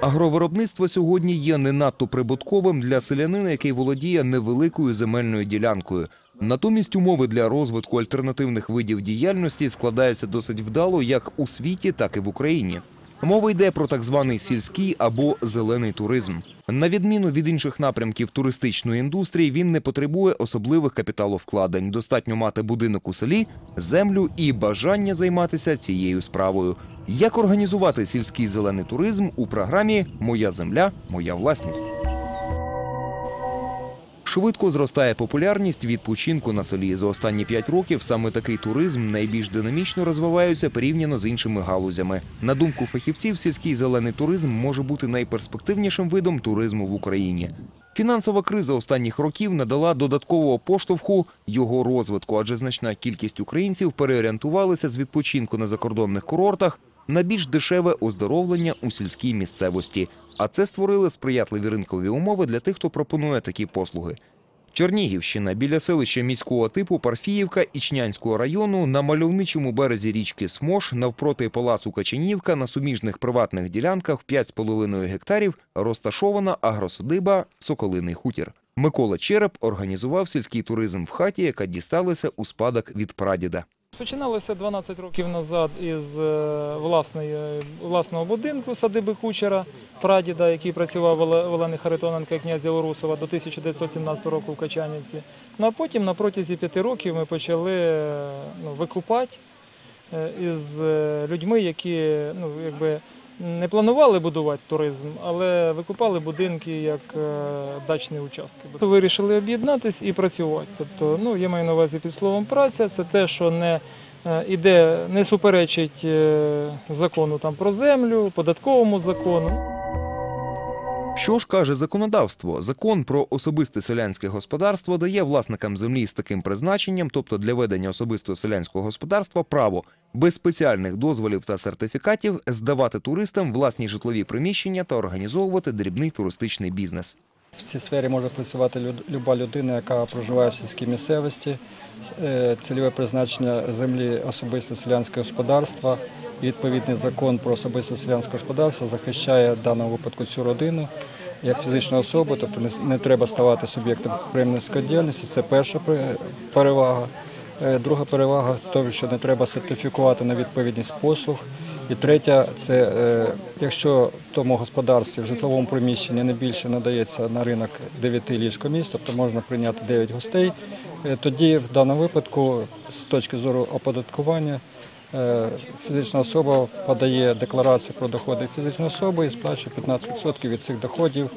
Агровиробництво сьогодні є не надто прибутковим для селянина, який володіє невеликою земельною ділянкою. Натомість умови для розвитку альтернативних видів діяльності складаються досить вдало як у світі, так і в Україні. Мова йде про так званий сільський або зелений туризм. На відміну від інших напрямків туристичної індустрії, він не потребує особливих капіталовкладень. Достатньо мати будинок у селі, землю і бажання займатися цією справою. Як організувати сільський зелений туризм у програмі Моя земля, моя власність. Швидко зростає популярність відпочинку на селі. За останні п'ять років саме такий туризм найбільш динамічно розвивається порівняно з іншими галузями. На думку фахівців, сільський зелений туризм може бути найперспективнішим видом туризму в Україні. Фінансова криза останніх років надала додаткового поштовху його розвитку, адже значна кількість українців переорієнтувалися з відпочинку на закордонних курортах на більш дешеве оздоровлення у сільській місцевості. А це створили сприятливі ринкові умови для тих, хто пропонує такі послуги. Чернігівщина біля селища міського типу Парфіївка Ічнянського району на мальовничому березі річки Смош навпроти палацу Качанівка на суміжних приватних ділянках в 5,5 гектарів розташована агросадиба Соколиний хутір. Микола Череп організував сільський туризм в хаті, яка дісталася у спадок від прадіда. Починалося 12 років назад із е, власної, власного будинку садиби кучера, прадіда, який працював в Олени Харитоненка і князя Орусова до 1917 року в Качанівці. Ну а потім на протязі п'яти років ми почали е, ну, викупати е, із е, людьми, які ну, якби, не планували будувати туризм, але викупали будинки як е, дачні участки. Вирішили об'єднатись і працювати. Тобто, ну я маю на увазі під словом праця, це те, що не е, іде, не суперечить е, закону там про землю, податковому закону. Що ж каже законодавство? Закон про особисте селянське господарство дає власникам землі з таким призначенням, тобто для ведення особистого селянського господарства, право без спеціальних дозволів та сертифікатів здавати туристам власні житлові приміщення та організовувати дрібний туристичний бізнес. В цій сфері може працювати люба людина, яка проживає в сільській місцевості. Е, Цільове призначення землі особисте селянське господарство. Відповідний закон про особисте селянське господарство захищає в даному випадку цю родину як фізичну особу, тобто не, не треба ставати суб'єктом підприємницької діяльності. Це перша перевага. Е, Друга перевага в тому, що не треба сертифікувати на відповідність послуг. І третя це е, якщо в тому господарстві в житловому приміщенні не більше надається на ринок 9 ліжкомісць, тобто можна прийняти 9 гостей, е, тоді в даному випадку з точки зору оподаткування фізична особа подає декларацію про доходи фізичної особи і сплачує 15% від цих доходів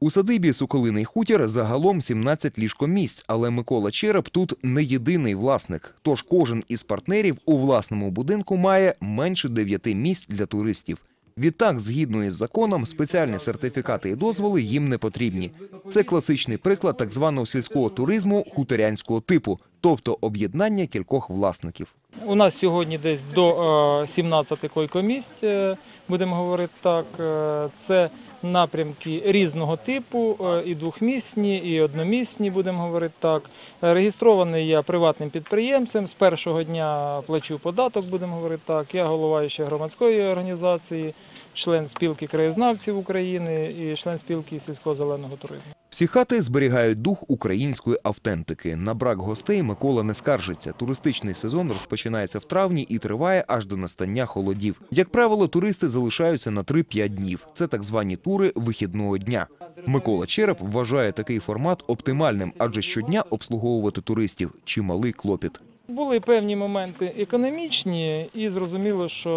У садибі Соколиний хутір загалом 17 ліжкомісць, але Микола Череп тут не єдиний власник. Тож кожен із партнерів у власному будинку має менше 9 місць для туристів. Відтак, згідно із законом, спеціальні сертифікати і дозволи їм не потрібні. Це класичний приклад так званого сільського туризму хуторянського типу, тобто об'єднання кількох власників. У нас сьогодні десь до е, 17 койкомісць, е, будемо говорити так. Е, Це напрямки різного типу, е, і двохмісні, і одномісні, будемо говорити так. Е, Реєстрований я приватним підприємцем. З першого дня плачу податок, будемо говорити так. Я голова ще громадської організації, член спілки краєзнавців України і член спілки сільського зеленого туризму. Всі хати зберігають дух української автентики. На брак гостей Микола не скаржиться. Туристичний сезон розпочинається в травні і триває аж до настання холодів. Як правило, туристи залишаються на 3-5 днів. Це так звані тури вихідного дня. Микола Череп вважає такий формат оптимальним, адже щодня обслуговувати туристів чималий клопіт. Були певні моменти економічні, і зрозуміло, що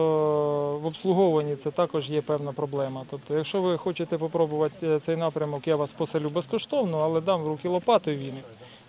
в обслуговуванні це також є певна проблема. Тобто, якщо ви хочете попробувати цей напрямок, я вас поселю безкоштовно, але дам в руки лопату і віник.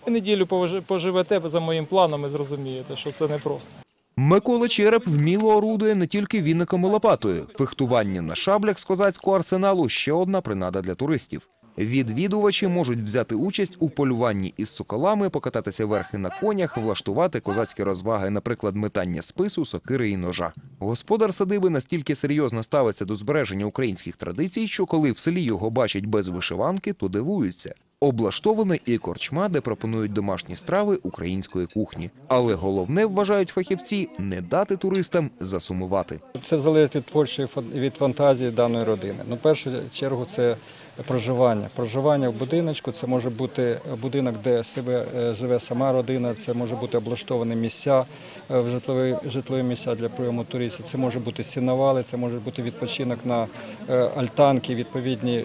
Ви неділю поживете за моїм планом і зрозумієте, що це непросто. Микола Череп вміло орудує не тільки віником і лопатою. Фехтування на шаблях з козацького арсеналу ще одна принада для туристів. Відвідувачі можуть взяти участь у полюванні із соколами, покататися верхи на конях, влаштувати козацькі розваги, наприклад, метання спису, сокири і ножа. Господар садиби настільки серйозно ставиться до збереження українських традицій, що коли в селі його бачать без вишиванки, то дивуються. Облаштована і корчма, де пропонують домашні страви української кухні. Але головне вважають фахівці не дати туристам засумувати. Це залежить від творчої від фантазії даної родини. Ну, першу чергу, це проживання. Проживання в будиночку це може бути будинок, де себе е, живе сама родина, це може бути облаштовані місця е, в житлові, житлові місця для прийому туристів. Це може бути сіновали, це може бути відпочинок на е, альтанки, відповідні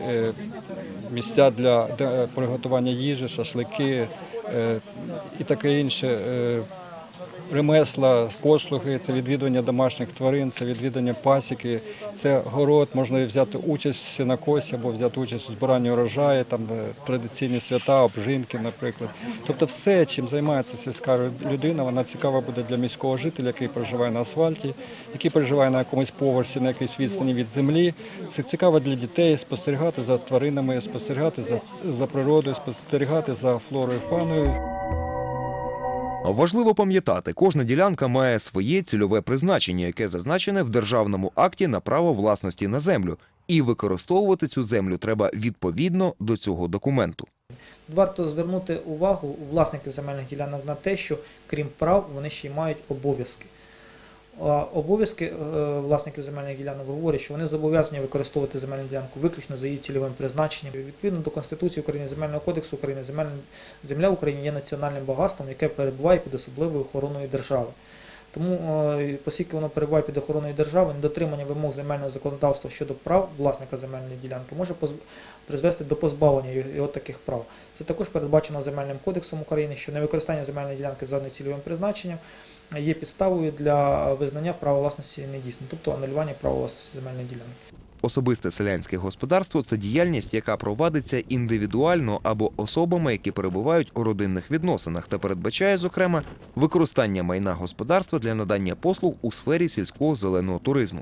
місця для приготування їжі, шашлики і таке інше. Ремесла, послуги, це відвідування домашніх тварин, це відвідування пасіки, це город, можна взяти участь в сінокосі або взяти участь у збиранні урожаю, там е, традиційні свята, обжинки, наприклад. Тобто все, чим займається сільська людина, вона цікава буде для міського жителя, який проживає на асфальті, який проживає на якомусь поверсі, на якійсь відстані від землі. Це цікаво для дітей спостерігати за тваринами, спостерігати за, за природою, спостерігати за флорою, фауною. Важливо пам'ятати, кожна ділянка має своє цільове призначення, яке зазначене в державному акті на право власності на землю, і використовувати цю землю треба відповідно до цього документу. Варто звернути увагу у власників земельних ділянок на те, що крім прав, вони ще й мають обов'язки. Обов'язки е, власників земельних ділянок говорять, що вони зобов'язані використовувати земельну ділянку виключно за її цільовим призначенням. Відповідно до Конституції України, Земельного кодексу України, земельна земля в Україні є національним багатством, яке перебуває під особливою охороною держави. Тому, е, оскільки воно перебуває під охороною держави, недотримання вимог земельного законодавства щодо прав власника земельної ділянки може призвести до позбавлення його таких прав. Це також передбачено Земельним кодексом України, що невикористання земельної ділянки за нецільовим призначенням є підставою для визнання права власності недійсним, тобто анулювання права власності земельної ділянки. Особисте селянське господарство це діяльність, яка провадиться індивідуально або особами, які перебувають у родинних відносинах, та передбачає, зокрема, використання майна господарства для надання послуг у сфері сільського зеленого туризму.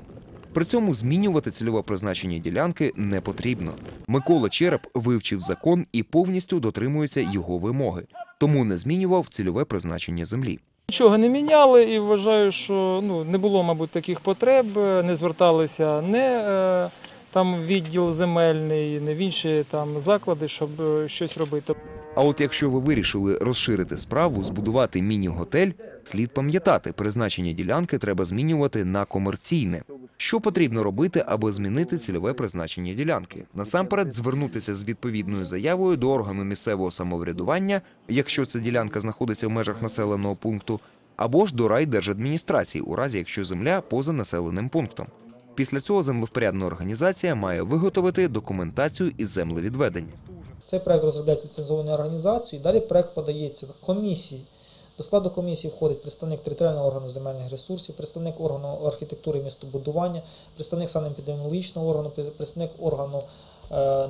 При цьому змінювати цільове призначення ділянки не потрібно. Микола Череп вивчив закон і повністю дотримується його вимоги, тому не змінював цільове призначення землі. Нічого не міняли і вважаю, що ну, не було, мабуть, таких потреб, не зверталися не е, там відділ земельний, не в інші там заклади, щоб е, щось робити. А от якщо ви вирішили розширити справу, збудувати міні-готель, слід пам'ятати, призначення ділянки треба змінювати на комерційне. Що потрібно робити, аби змінити цільове призначення ділянки? Насамперед, звернутися з відповідною заявою до органу місцевого самоврядування, якщо ця ділянка знаходиться в межах населеного пункту, або ж до райдержадміністрації, у разі якщо земля поза населеним пунктом. Після цього землевпорядна організація має виготовити документацію із землевідведення. Цей проект розробляється ліцензованою організацією. Далі проект подається комісії. До складу комісії входить представник територіального органу земельних ресурсів, представник органу архітектури і містобудування, представник санепідеміологічного органу, представник органу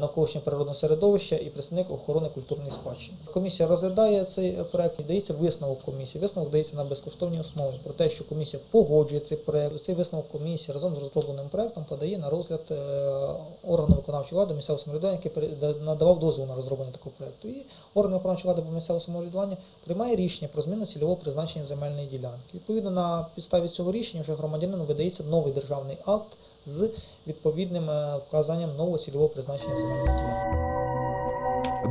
навколишнього природного середовища і представник охорони культурної спадщини. Комісія розглядає цей проект і дається висновок комісії. Висновок дається на безкоштовній основі про те, що комісія погоджує цей проект. Цей висновок комісії разом з розробленим проектом подає на розгляд е, органу виконавчої влади місцевого самоврядування, який надавав дозвіл на розроблення такого проекту. І орган виконавчої влади по місцевого самоврядування приймає рішення про зміну цільового призначення земельної ділянки. Відповідно на підставі цього рішення вже громадянину видається новий державний акт з відповідним е, вказанням нового цільового призначення земельної ділянки.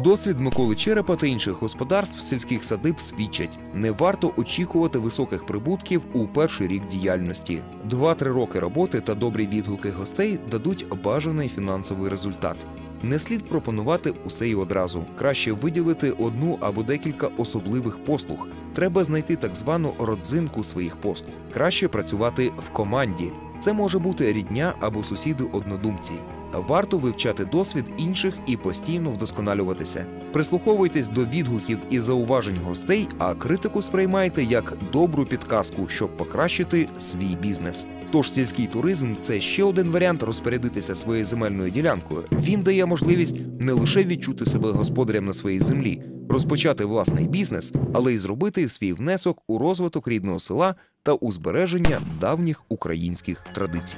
Досвід Миколи Черепа та інших господарств сільських садиб свідчать: не варто очікувати високих прибутків у перший рік діяльності. Два-три роки роботи та добрі відгуки гостей дадуть бажаний фінансовий результат. Не слід пропонувати усе й одразу. Краще виділити одну або декілька особливих послуг. Треба знайти так звану родзинку своїх послуг. Краще працювати в команді. Це може бути рідня або сусіди-однодумці. Варто вивчати досвід інших і постійно вдосконалюватися. Прислуховуйтесь до відгуків і зауважень гостей, а критику сприймайте як добру підказку, щоб покращити свій бізнес. Тож сільський туризм це ще один варіант розпорядитися своєю земельною ділянкою. Він дає можливість не лише відчути себе господарем на своїй землі, розпочати власний бізнес, але й зробити свій внесок у розвиток рідного села та у збереження давніх українських традицій.